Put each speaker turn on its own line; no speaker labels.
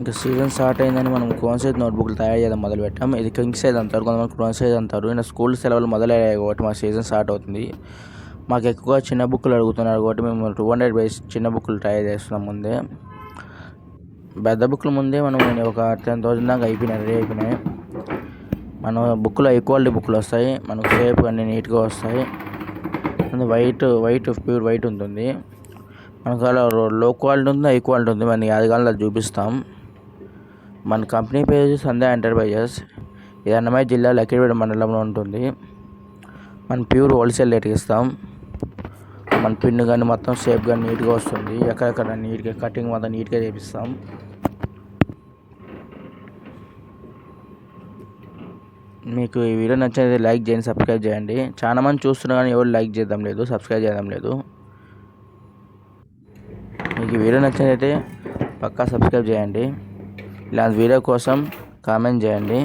ఇంకా season start అయిందని మనం క్రోన్ సైజ్ నోట్బుక్లు తయారు చేయడం మొదలు పెట్టాం. ఇది కింగ్ సైజ్ అంటారు కొంతమంది క్రోన్ సైజ్ అంటారు. ఇంకా స్కూల్ సెలవులు మొదలయ్యాయి కాబట్టి మా సీజన్ స్టార్ట్ అవుతుంది. మాకు ఎక్కువగా చిన్న బుక్లు అడుగుతున్నారు కాబట్టి మేము టూ హండ్రెడ్ బేస్ చిన్న బుక్లు తయారు చేస్తున్నాం ముందే. పెద్ద బుక్ల ముందే మనం ఒక టెన్ థౌసండ్ దాకా అయిపోయినాయి రెడీ అయిపోయినాయి. మన బుక్లో హై క్వాలిటీ బుక్లు వస్తాయి మనకు షేప్ అన్నీ నీట్గా వస్తాయి. వైట్ వైట్ ప్యూర్ వైట్ ఉంటుంది. మనకు అలా లో క్వాలిటీ ఉంది హై క్వాలిటీ ఉంది మనకి అది కాదు అది చూపిస్తాం. మన కంపెనీ పేరు సంధ్యా ఎంటర్ప్రైజెస్. ఇది అన్నమయ్య జిల్లా లక్కిడిపేట మండలంలో ఉంటుంది. మనం ప్యూర్ హోల్సేల్ రేట్కి ఇస్తాం. మన పిన్ కానీ మొత్తం షేప్ కానీ నీట్గా వస్తుంది. ఎక్కడెక్కడ నీట్గా కటింగ్ మొత్తం నీట్గా చేపిస్తాం. మీకు ఈ వీడియో నచ్చినది లైక్ చేయండి సబ్స్క్రైబ్ చేయండి. చాలా మంది చూస్తున్నా కానీ ఎవరు లైక్ చేయడం లేదు సబ్స్క్రైబ్ చేయడం లేదు. మీకు ఈ వీడియో అయితే పక్కా సబ్స్క్రైబ్ చేయండి. ఇలాంటి వీడియో కోసం కామెంట్ చేయండి.